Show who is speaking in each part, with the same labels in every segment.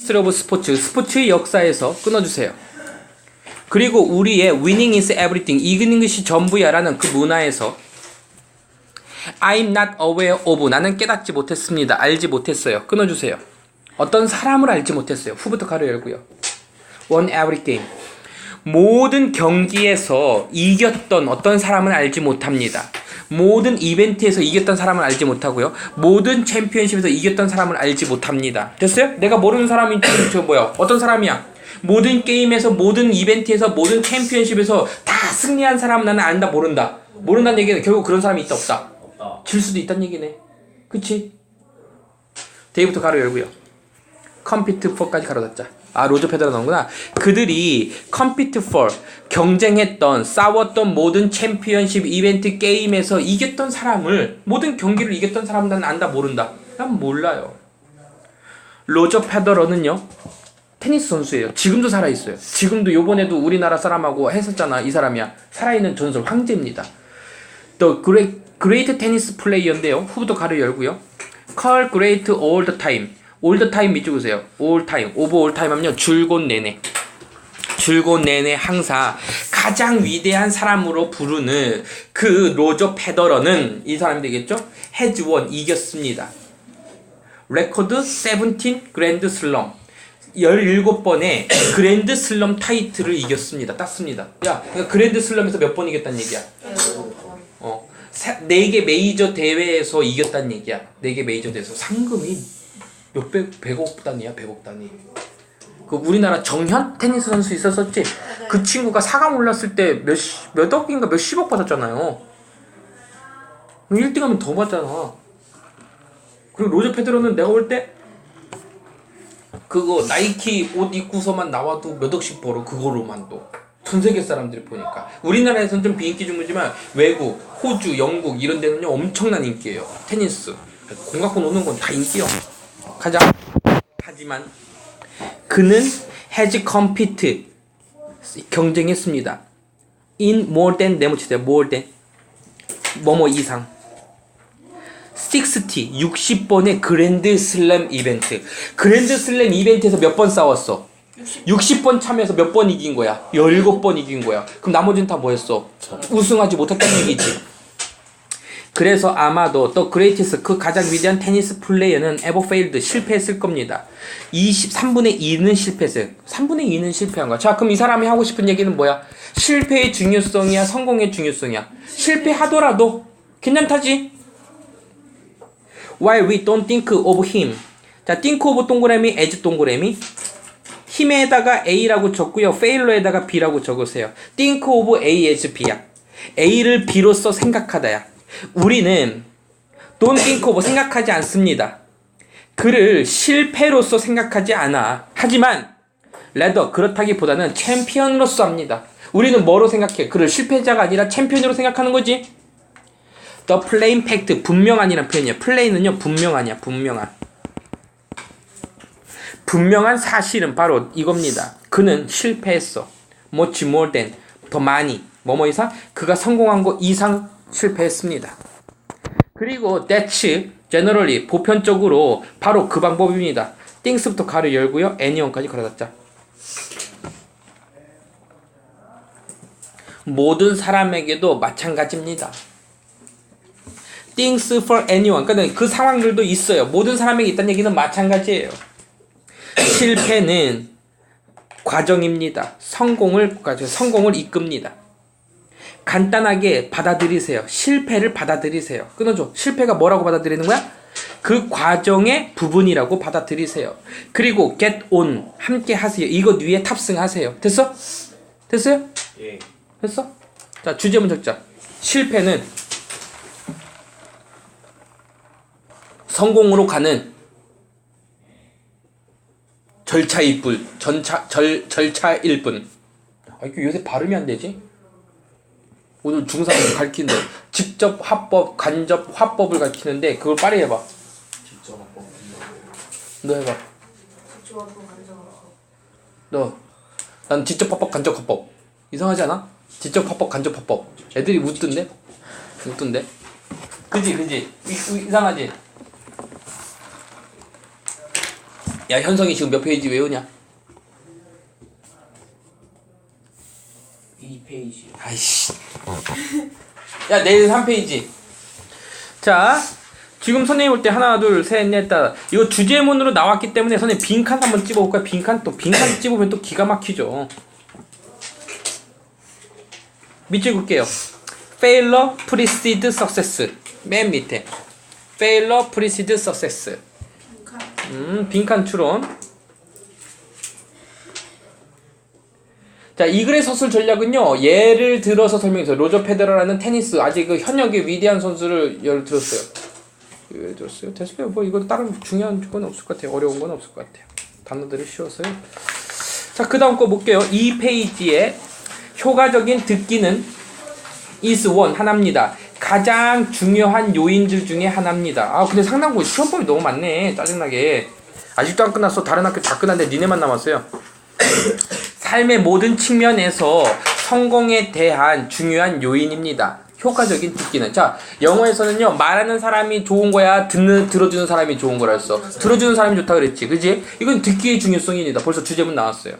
Speaker 1: 오브 스포츠 스포츠의 역사에서 끊어주세요. 그리고 우리의 winning is everything 이기는 것이 전부야라는 그 문화에서 I'm not aware of 나는 깨닫지 못했습니다. 알지 못했어요. 끊어주세요. 어떤 사람을 알지 못했어요. 후부터 가로 열고요. Won every game 모든 경기에서 이겼던 어떤 사람은 알지 못합니다. 모든 이벤트에서 이겼던 사람은 알지 못하고요. 모든 챔피언십에서 이겼던 사람은 알지 못합니다. 됐어요? 내가 모르는 사람이 저 뭐야? 어떤 사람이야? 모든 게임에서 모든 이벤트에서 모든 챔피언십에서 다 승리한 사람은 나는 안다 모른다. 모른다는 얘기는 결국 그런 사람이 있다 없다.
Speaker 2: 없다.
Speaker 1: 질 수도 있다는 얘기네. 그치? 데이부터 가로 열고요. 컴피트 4까지 가로 닫자. 아 로저 페더러 나오구나. 그들이 컴피트 4 경쟁했던 싸웠던 모든 챔피언십 이벤트 게임에서 이겼던 사람을 모든 경기를 이겼던 사람은 난 안다 모른다. 난 몰라요. 로저 페더러는요. 테니스 선수예요. 지금도 살아 있어요. 지금도 요번에도 우리나라 사람하고 했었잖아. 이 사람이야. 살아있는 전설 황제입니다. 또 그레, 그레이트 테니스 플레이어인데요. 후부터 가로 열고요. 컬 그레이트 all the time 밑줄 time. over all time 하면요. 줄곧 내내. 줄곧 내내 항상 가장 위대한 사람으로 부르는 그 로저 페더러는 이 사람이 되겠죠? won 이겼습니다. 레코드 17 그랜드 슬럼 17번의 그랜드 슬럼 타이틀을 이겼습니다. 땄습니다. 야, 그랜드 슬럼에서 몇 번 이겼다는 얘기야? 어, 네개 메이저 대회에서 이겼다는 얘기야. 네개 메이저 대회에서 상금이 몇백 백억 단위야, 백억 단위. 그 우리나라 정현 테니스 선수 있었었지. 그 친구가 4강 올랐을 때몇몇 억인가 몇 십억 받았잖아요. 1등하면 더 받잖아. 그리고 로저 페드로는 내가 볼 때 그거 나이키 옷 입고서만 나와도 몇 억씩 벌어 그거로만도 전 세계 사람들이 보니까 우리나라에서는 좀 비인기 주문이지만 외국 호주 영국 이런 데는요 엄청난 인기예요 테니스 공각권 오는 건 다 인기요 가자 하지만 그는 has compete 경쟁했습니다 in more than 네모치세요 more than 뭐뭐 이상 60, 60번의 그랜드 슬램 이벤트. 그랜드 슬램 이벤트에서 몇 번 싸웠어? 60 번 참여해서 몇 번 이긴 거야? 17번 이긴 거야. 그럼 나머지는 다 뭐였어? 우승하지 못했다는 얘기지. 그래서 아마도 또 그레이티스 그 가장 위대한 테니스 플레이어는 에버 페일드 실패했을 겁니다. 23분의 2는 실패했어요. 3분의 2는 실패한 거야. 자, 그럼 이 사람이 하고 싶은 얘기는 뭐야? 실패의 중요성이야, 성공의 중요성이야. 실패하더라도 괜찮다지? While we don't think of him. 자, think of 동그라미, as 동그라미. 힘에다가 A라고 적고요. failur에다가 B라고 적으세요. think of A as B야. A를 B로서 생각하다야. 우리는 don't think of 생각하지 않습니다. 그를 실패로서 생각하지 않아. 하지만 레더 그렇다기보다는 챔피언으로서 합니다. 우리는 뭐로 생각해? 그를 실패자가 아니라 챔피언으로 생각하는 거지. The plain 분명한이란 표현이에요. plain은요 분명한이야 분명한. 분명한 사실은 바로 이겁니다. 그는 실패했어. much more than 더 많이 뭐뭐 이상 그가 성공한 거 이상 실패했습니다. 그리고 that's generally 보편적으로 바로 그 방법입니다. things부터 가로 열고요. anyone까지 걸어놨자. 모든 사람에게도 마찬가지입니다. things for anyone. 그러니까 그 상황들도 있어요. 모든 사람에게 있다는 얘기는 마찬가지예요. 실패는 과정입니다. 성공을 성공을 이끕니다. 간단하게 받아들이세요. 실패를 받아들이세요. 끊어줘. 실패가 뭐라고 받아들이는 거야? 그 과정의 부분이라고 받아들이세요. 그리고 get on 함께 하세요. 이것 위에 탑승하세요. 됐어? 됐어요?
Speaker 2: 예.
Speaker 1: 됐어? 자 주제문 적자. 실패는 성공으로 가는 절차일 뿐, 전차, 절, 절차일 뿐. 아, 이거 요새 발음이 안 되지? 오늘 중3 가르치는데, 직접 화법, 간접 화법을 가르치는데, 그걸 빨리 해봐.
Speaker 2: 직접 한번
Speaker 1: 너 해봐. 너. 난 직접 화법, 간접 화법. 이상하지 않아? 직접 화법, 간접 화법. 애들이 웃던데? 웃던데? 그지, 그지? 이- 이상하지? 야 현성이 지금 몇 페이지 외우냐?
Speaker 2: 2페이지.
Speaker 1: 아이씨. 야 내일 3페이지. 자 지금 선생님 올 때 하나 둘 셋 넷 다 이거 주제문으로 나왔기 때문에 선생님 빈칸 한번 찝어볼까요? 빈칸 또 빈칸 찝으면 또 기가 막히죠. 밑줄 긋게요. failure, precede, success. 맨 밑에. failure, precede, success. 음, 빈칸 추론. 자, 이 글의 서술 전략은요, 예를 들어서 설명해서 로저 페더러라는 테니스, 아직 그 현역의 위대한 선수를 예를 들었어요. 예를 들었어요. 됐어요. 뭐, 이거 다른 중요한 건 없을 것 같아요. 어려운 건 없을 것 같아요. 단어들이 쉬웠어요. 자, 그 다음 거 볼게요. 이 페이지에 효과적인 듣기는 is one, 하나입니다. 가장 중요한 요인들 중에 하나입니다. 아, 근데 상당히 시험범위 너무 많네. 짜증나게. 아직도 안 끝났어. 다른 학교 다 끝났는데 니네만 남았어요. 삶의 모든 측면에서 성공에 대한 중요한 요인입니다. 효과적인 듣기는. 자 영어에서는요 말하는 사람이 좋은 거야 듣는 들어주는 사람이 좋은 거라 했어. 들어주는 사람이 좋다 그랬지 그지? 이건 듣기의 중요성입니다. 벌써 주제문 나왔어요.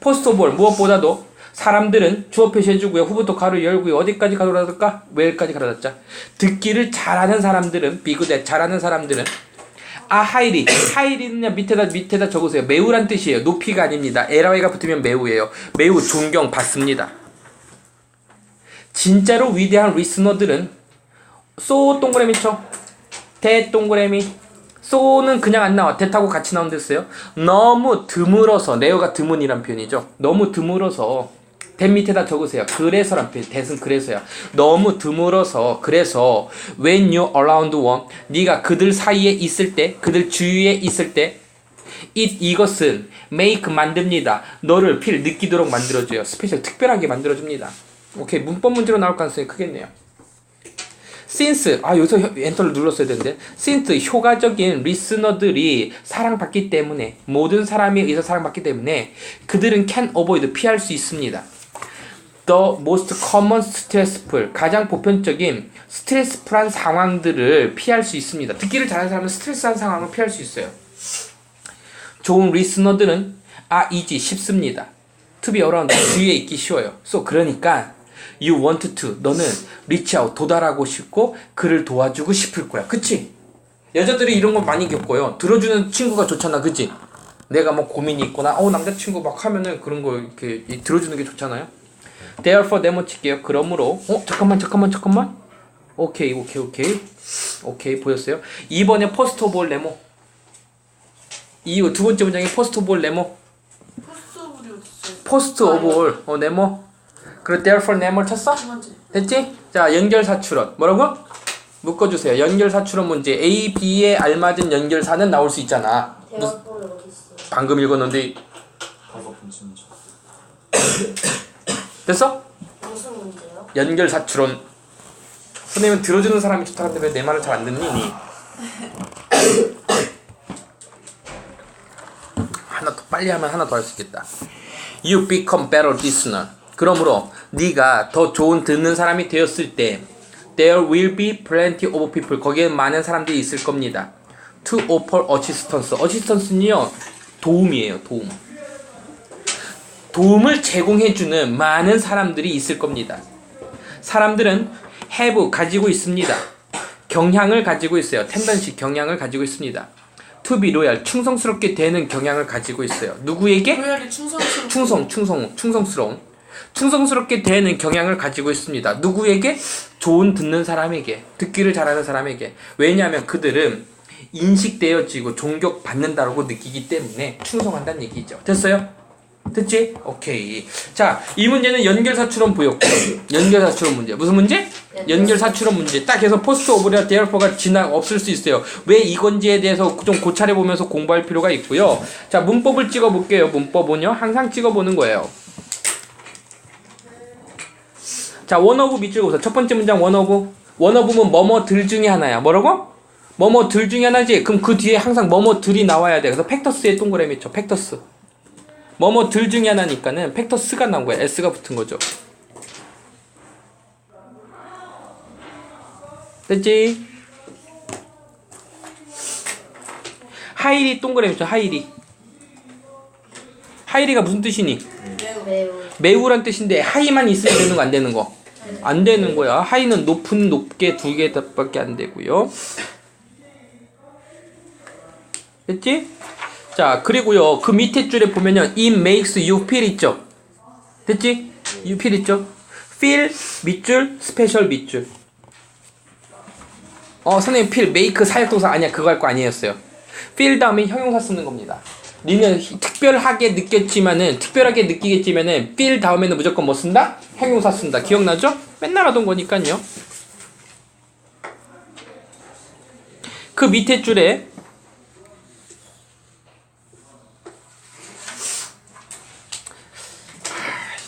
Speaker 1: 포스트 오브 올 무엇보다도 사람들은 주어 표시해주고요 후부터 가로 열고요 어디까지 가로 닫을까? where까지 가로 닫자 듣기를 잘하는 사람들은 비그대 잘하는 사람들은 아 하이리 하이리는 밑에다 밑에다 적으세요 매우란 뜻이에요 높이가 아닙니다 에라이가 붙으면 매우예요 매우 존경받습니다 진짜로 위대한 리스너들은 소 동그라미 쳐. 대 동그라미. 소는 그냥 안 나와. 대타고 같이 나온 됐어요. 너무 드물어서 레어가 드문이란 표현이죠. 너무 드물어서 대 밑에다 적으세요. 그래서란 표현. 대은 그래서야. 너무 드물어서 그래서 when you around one 네가 그들 사이에 있을 때 그들 주위에 있을 때 it 이것은 make 만듭니다. 너를 필 느끼도록 만들어줘요. 스페셜 특별하게 만들어줍니다. 오케이 문법 문제로 나올 가능성이 크겠네요. since 아 여기서 혀- 엔터를 눌렀어야 되는데 since 효과적인 리스너들이 사랑받기 때문에 모든 사람에 의해서 사랑받기 때문에 그들은 can avoid 피할 수 있습니다. The most common stressful 가장 보편적인 스트레스풀한 상황들을 피할 수 있습니다. 듣기를 잘하는 사람은 스트레스한 상황을 피할 수 있어요. 좋은 리스너들은 아 이지 쉽습니다. be around 주위에 있기 쉬워요. so 그러니까 you want to 너는 out 도달하고 싶고 그를 도와주고 싶을 거야. 그치? 여자들이 이런 거 많이 겪어요. 들어주는 친구가 좋잖아. 그치? 내가 뭐 고민이 있거나 어 남자친구 막 하면은 그런 거 이렇게 이- 들어주는 게 좋잖아요. Therefore 네모 칠게요. 그러므로 어 잠깐만 잠깐만 잠깐만 오케이 오케이 오케이 오케이 보였어요? 이번에 포스트 오브 올 네모 이두 번째 문장이 포스트 오브 올 네모? 포스트 오브 올 어, 네모 그리고 therefore 네모를 쳤어? 됐지? 자 연결사추론 뭐라고? 묶어주세요 연결사추론 문제 A, B에 알맞은 연결사는 나올 수 있잖아 무슨-
Speaker 3: 있어요?
Speaker 1: 방금 읽었는데
Speaker 4: 다섯 번째 문제.
Speaker 1: 됐어?
Speaker 3: 무슨 문제요?
Speaker 1: 연결사 추론 선생님은 들어주는 사람이 좋다는데 왜 내 말을 잘 안 듣니? 니? 하나 더 빨리 하면 하나 더 할 수 있겠다. You become better listener. 그러므로 네가 더 좋은 듣는 사람이 되었을 때 there will be plenty of people. 거기에 많은 사람들이 있을 겁니다. To offer assistance. assistance는요 도움이에요. 도움. 도움을 제공해주는 많은 사람들이 있을 겁니다. 사람들은 have 가지고 있습니다. 경향을 가지고 있어요. 텐던시 경향을 가지고 있습니다. to be loyal 충성스럽게 되는 경향을 가지고 있어요. 누구에게?
Speaker 2: 충성스러운.
Speaker 1: 충성, 충성, 충성스러운. 충성스럽게 되는 경향을 가지고 있습니다. 누구에게? 좋은 듣는 사람에게, 듣기를 잘하는 사람에게. 왜냐하면 그들은 인식되어지고 존경받는다고 느끼기 때문에 충성한다는 얘기죠. 됐어요? 됐지? 오케이. 자, 이 문제는 연결사추론 보였고, 연결사추론 문제. 무슨 문제? 연결사추론 문제. 딱 해서 포스트 오브리아 데어퍼가 지나 없을 수 있어요. 왜 이건지에 대해서 좀 고찰해 보면서 공부할 필요가 있고요. 자, 문법을 찍어 볼게요. 문법은요. 항상 찍어 보는 거예요. 자, 원어브 밑줄 보세요. 첫 번째 문장 원어브. 원어브는 뭐뭐 들 중에 하나야. 뭐라고? 뭐뭐 들 중에 하나지. 그럼 그 뒤에 항상 뭐뭐 들이 나와야 돼. 그래서 팩터스에 동그라미 쳐. 팩터스. 뭐뭐 들 중에 하나니까는 팩터 스가 나온 거야. s가 붙은 거죠. 됐지? 하이리 동그라미 있죠 하이리 하이리가 무슨 뜻이니?
Speaker 2: 매우
Speaker 1: 매우란 뜻인데 하이만 있으면 되는 거 안 되는 거? 안 되는 거야. 하이는 높은 높게 두 개밖에 안 되고요. 됐지? 자 그리고요 그 밑에 줄에 보면요 it makes you feel 있죠? 됐지? you feel 있죠? feel 밑줄 스페셜 밑줄 어 선생님 feel make 사역동사 아니야 그거 할 거 아니었어요 feel 다음에 형용사 쓰는 겁니다 니는 히- 특별하게 느꼈지만은 특별하게 느끼겠지만은 feel 다음에는 무조건 뭐 쓴다? 형용사 쓴다 기억나죠? 맨날 하던 거니까요 그 밑에 줄에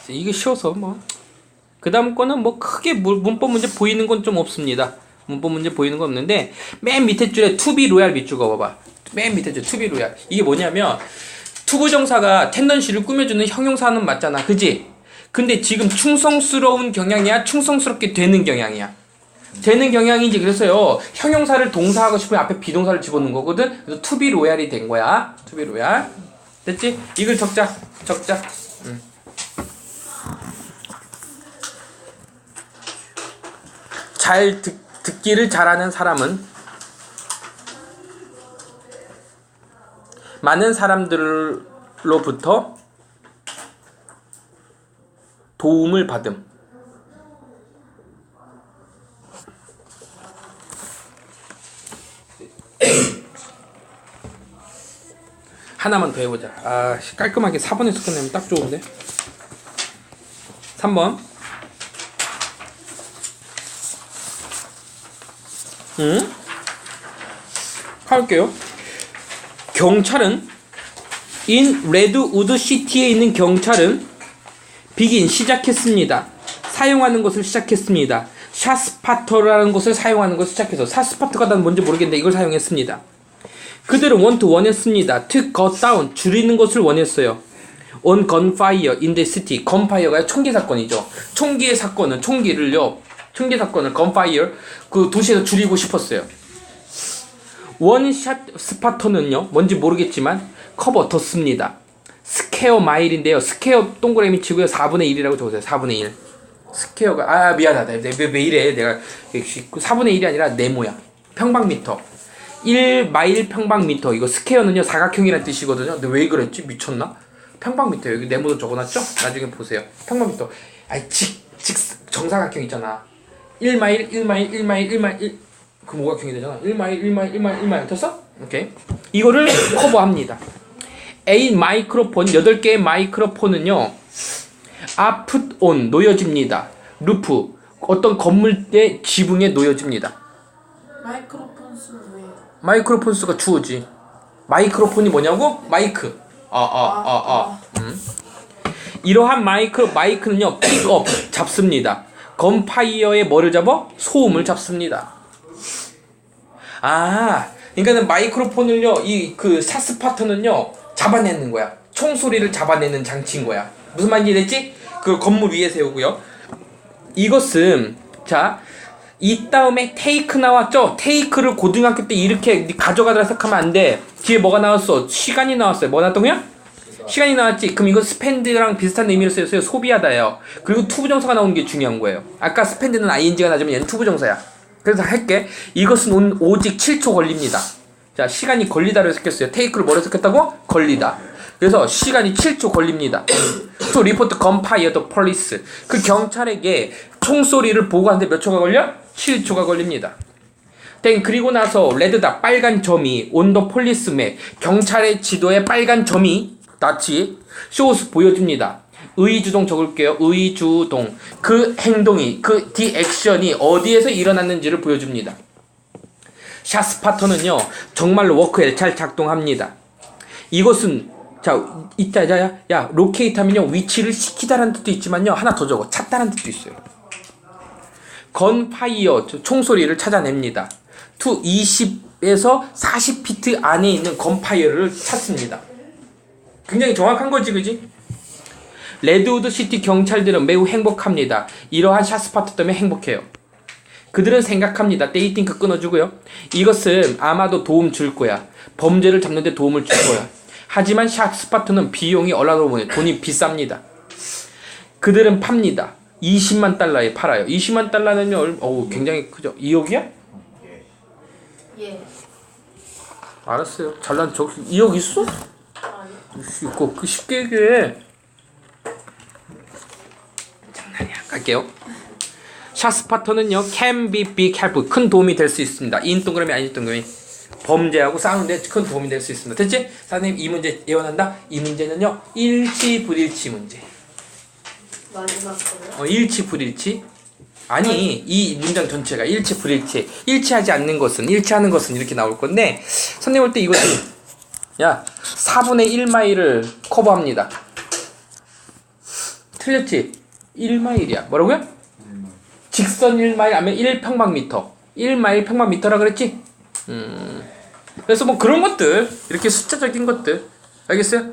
Speaker 1: 이게 쉬워서 뭐. 그 다음 거는 뭐 크게 물- 문법 문제 보이는 건 좀 없습니다. 문법 문제 보이는 건 없는데 맨 밑에 줄에 투비 로얄 밑줄 그어봐봐. 맨 밑에 줄 투비 로얄. 이게 뭐냐면 투부정사가 텐던시를 꾸며주는 형용사는 맞잖아. 그지? 근데 지금 충성스러운 경향이야? 충성스럽게 되는 경향이야? 되는 경향이지. 그래서요. 형용사를 동사하고 싶으면 앞에 비동사를 집어넣는 거거든. 그래서 투비 로얄이 된 거야. 투비 로얄. 됐지? 이걸 적자. 적자. 응. 잘 듣, 듣기를 잘하는 사람은 많은 사람들로부터 도움을 받음. 하나만 더 해보자. 아, 씨, 깔끔하게 4번에서 끝내면 딱 좋은데. 3번. 응? 할게요. 경찰은 in 레드우드 시티에 있는 경찰은 비긴 시작했습니다. 사용하는 것을 시작했습니다. 샤스파터라는 것을 사용하는 것을 시작해서 샤스파터가 난 뭔지 모르겠는데 이걸 사용했습니다. 그들은 원투 원했습니다. to cut 줄이는 것을 원했어요. on gunfire gunfire가 총기 사건이죠. 총기의 사건은 총기를요. 총기 사건을 gunfire 그 도시에서 줄이고 싶었어요. 원샷 스파터는요. 뭔지 모르겠지만 커버 뒀습니다. 스퀘어 마일인데요. 스퀘어 동그라미 치고요. 4분의 1이라고 적으세요. 4분의 1. 스퀘어가 아 미안하다. 내, 왜, 왜 이래? 내가 4분의 1이 아니라 네모야. 평방미터. 1마일 평방미터. 이거 스퀘어는요. 사각형이라는 뜻이거든요. 근데 왜 그랬지? 미쳤나? 평방미터. 여기 네모도 적어놨죠? 나중에 보세요. 평방미터. 아이 직, 직 정사각형 있잖아. 1마일 1마일 1마일 1마일 1. 그 모각형이 되잖아. 1마일 1마일 1마일 1마일 됐어? 오케이. 이거를 커버합니다. A 마이크로폰 8개의 마이크로폰은요. 아 on 놓여집니다. 루프 어떤 건물의 지붕에 놓여집니다.
Speaker 2: 마이크로폰 쓰는 왜요?
Speaker 1: 마이크로폰 수가 주어지. 마이크로폰이 뭐냐고? 마이크. 아 아 아 아. 음. 이러한 마이크 마이크는요 픽업 잡습니다. 건파이어의 뭐를 잡아? 소음을 잡습니다. 아, 그러니까는 마이크로폰을요 이 그 사스파터는요 잡아내는 거야. 총소리를 잡아내는 장치인 거야. 무슨 말인지 됐지? 그 건물 위에 세우고요. 이것은 자. 이 다음에 테이크 나왔죠? 테이크를 고등학교 때 이렇게 가져가더라 생각하면 안 돼. 뒤에 뭐가 나왔어? 시간이 나왔어요. 뭐 나왔던 거야? 시간이 나왔지. 그럼 이거 스펜드랑 비슷한 의미로 쓰였어요. 소비하다예요. 그리고 투부 정사가 나오는 게 중요한 거예요. 아까 스펜드는 ing가 나지만 얘는 투부 정사야. 그래서 할게. 이것은 온- 오직 7초 걸립니다. 자, 시간이 걸리다로 해석했어요. 테이크를 뭐로 해석했다고? 걸리다. 그래서 시간이 7초 걸립니다. to report gunfire the police. 그 경찰에게 총소리를 보고하는데 몇 초가 걸려? 7초가 걸립니다. 땡 그리고 나서 레드다 빨간 점이 온더 폴리스맵 경찰의 지도에 빨간 점이 낫지 쇼스 보여줍니다. 의주동 적을게요. 의주동 그 행동이 그 디액션이 어디에서 일어났는지를 보여줍니다. 샤스 파터는요 정말로 워크에 잘 작동합니다. 이것은 자 이따 야야 야 로케이트 하면요 위치를 시키다라는 뜻도 있지만요 하나 더 적어 찾다라는 뜻도 있어요. 건파이어 총소리를 찾아냅니다. 투 20에서 40피트 안에 있는 건파이어를 찾습니다. 굉장히 정확한 거지, 그지? 레드우드 시티 경찰들은 매우 행복합니다. 이러한 샤스파트 때문에 행복해요. 그들은 생각합니다. 데이팅크 끊어주고요. 이것은 아마도 도움 줄 거야. 범죄를 잡는데 도움을 줄 거야. 하지만 샷스파트는 비용이 얼마나 보니 돈이 비쌉니다. 그들은 팝니다. 20만 달러에 팔아요. 20만 달러는 얼, 어우 굉장히 크죠. 2억이야?
Speaker 3: 예.
Speaker 1: 알았어요. 잘난 저 2억 있어? 있고 그 쉽게 얘기해. 장난이야. 갈게요. 샷스파터는요 can be big help 큰 도움이 될 수 있습니다. 인 동그라미 아닌 동그라미 범죄하고 싸우는데 큰 도움이 될 수 있습니다. 됐지? 선생님 이 문제 예언한다. 이 문제는요 일치 불일치 문제.
Speaker 3: 마지막 거요?
Speaker 1: 어, 일치 불일치 아니 이 문장 전체가 일치 불일치 일치하지 않는 것은 일치하는 것은 이렇게 나올 건데 선생님 볼 때 이것은 야 4분의 1마일을 커버합니다 틀렸지 1마일이야 뭐라고요? 직선 1마일 아니면 1평방미터 1마일 평방미터라 그랬지? 음 그래서 뭐 그런 것들 이렇게 숫자적인 것들 알겠어요?